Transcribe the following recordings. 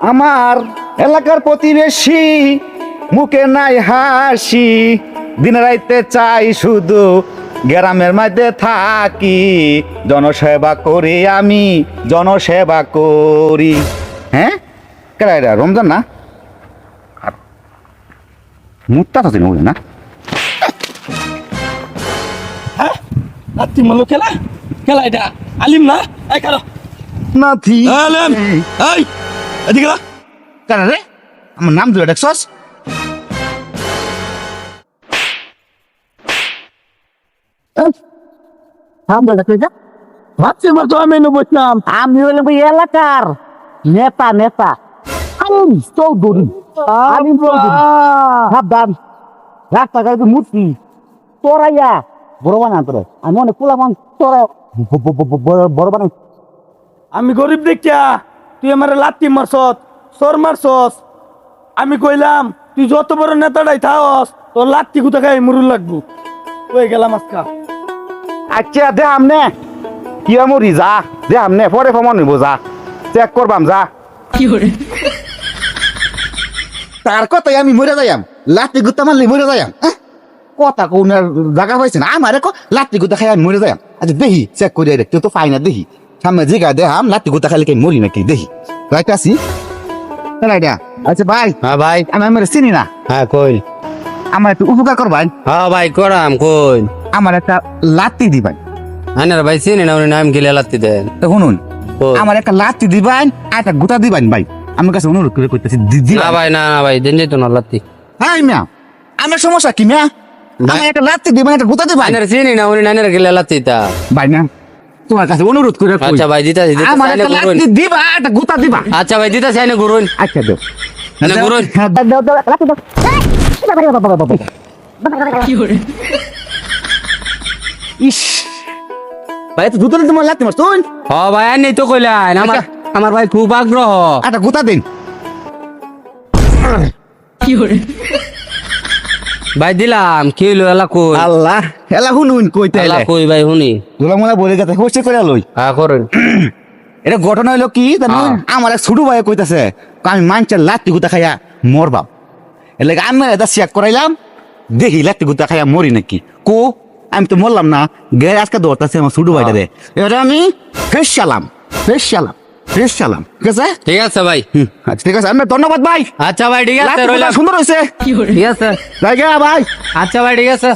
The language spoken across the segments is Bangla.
আমার এলাকার প্রতিবেশী মুখে নাই হাসি দিন রাইতে চাই শুধু গ্রামের মধ্যে থাকি। জনসেবা করি আমি জনসেবা করি। হ্যাঁ? কেডা এটা রমজান না? আর মুখটা তো না হ্যাঁ? মালো খেলা? খেলা এটা। আলিম না? এই কারও নাথি আলিম। এই। এদিকে না কেডা রে? আমার নাম ধরে দেখছস ভাবছি মার তো আমি বসলাম। আমি হলাম এলাকার নেতা নেতা। আলিম চৌধুরী। চৌধুরী। সাবধান। রাস্তাঘাটে মূর্তি তোরাইয়া বড় বানা তোরা। আমি অনেক তোরা বড় বানা আমি গরিব দেখিয়া তুই আমার লাত্তি মারছত সর মারছস। আমি কইলাম তুই যত বড় নেতাটাই থাকস তোর লাত্তি কুতা খাই মুরুল লাগবো। ওই গেলাম আজকা? আচ্ছা দে আমনে। কি মরি যা দে আমনে পরে ফমন নিব যা। চেক করবাম যা। তার কথাই আমি মরে যাইম লাতি গুতা মারলি মরে যাইম আহ, কথা কোনার জায়গা পাইছে না। আমারে কো লাতি গুতা খাই আমি মরে যাইম আচ্ছা দেখি চেক করে রে তুই তো পাই না দেখি। সামনে জিগা দে আম লাতি গুতা খালি কেন মরি নাকি দেখি রাইট আসি রাইডা আচ্ছা ভাই হ্যাঁ ভাই আমি আমার চিনি না হ্যাঁ কই আমার একটু উপকার করবাই হ্যাঁ ভাই করাম কই আমার একটা লাতি দিবাই আনার ভাই চিনি না উনি নাম গেলে লাত্তি দেন তো শুনুন আমার একটা লাতি দিবান আর একটা গোটা দিবান ভাই আমার কাছে অনুরোধ করে করতেছি দি- না ভাই না ভাই দিন যেত না লাত্তি হ্যাঁ মিয়া আমার সমস্যা কি মিয়া আমার একটা লাতি দিবান একটা গোটা দিবান আনার চিনি না উনি নানের গেলে লাত্তি তা ভাই না তোমার কাছে অনুরোধ করে আচ্ছা ভাই দিতাছি দিতাছি আমার একটা দিবা একটা গোটা দিবা। আচ্ছা ভাই দিতাছি আইনে ঘুরুন। আচ্ছা দেও। ঘুরুন। হ্যাঁ, ইস। ভাই তো তোমার লাতি মার শুন। হ ভাই আইনে তো কইলেন আমার আচ্ছা। আমার ভাই খুব আগ্রহ। একটা গোটা দিন। ভাই দিলাম কি হইল এলা কই? আল্লাহ এলা শুনুন কইতে এলা কই ভাই শুনি। দুলা মোলা বলে গেছে হোস্টে করে লই। হ্যাঁ করুন এটা ঘটনা হইল কি হ্যাঁ। আমার এক ছোট ভাই কইতাছে আমি মাঞ্চের লাত্তি গুতা খাইয়া মরবাম। এলে আমি এটা চেক করাইলাম দেখি লাত্তি গুতা খাইয়া মরি নাকি। কো আমি তো মরলাম না গে আজকে দৌড়তাছে আমার ছোট ভাইটা রে এবারে আমি ফ্রেশ চালাম ফ্রেশ চালাম ফ্রেশ চালাম ঠিক আছে? ঠিক আছে ভাই। আচ্ছা ঠিক আছে। আমি ধন্যবাদ ভাই। আচ্ছা ভাই ঠিক আছে রইলাম। সুন্দর হয়েছে। ঠিক আছে। জায়গা ভাই। আচ্ছা ভাই ঠিক আছে।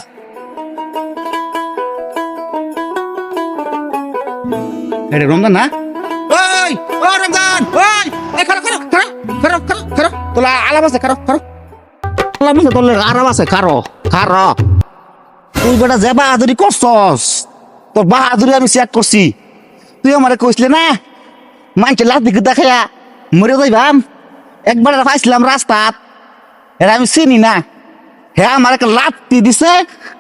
এটা রমজান না? ওই ও রমজান ওই। এই খারো খারো খারো খারো খারো খারো। তোলা আলাপ আছে খারো খারো। আলাপ আছে তোলে আরাম আছে খারো খারো। তুই বেটা যে বাহাদুরি করছস তোর বাহাদুরি আমি চেক করছি। তুই আমারে কইসলে না? মানছে লাভ দিকে দেখাইয়া মরে যাইবাম একবার পাইছিলাম রাস্তাত। এরা আমি চিনি না। হ্যাঁ আমার একটা লাত্তি দিছে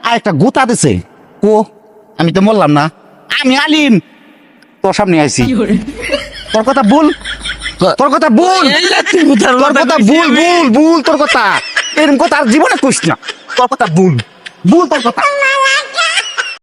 আর একটা গোতা দিছে। কো আমি তো বললাম না। আমি আলিম। তোর সামনে আইছি। তোর কথা ভুল। তোর কথা ভুল। তোর কথা ভুল ভুল ভুল তোর কথা। এরকম কথা আর জীবনে কইস না। তোর কথা ভুল। ভুল তোর কথা।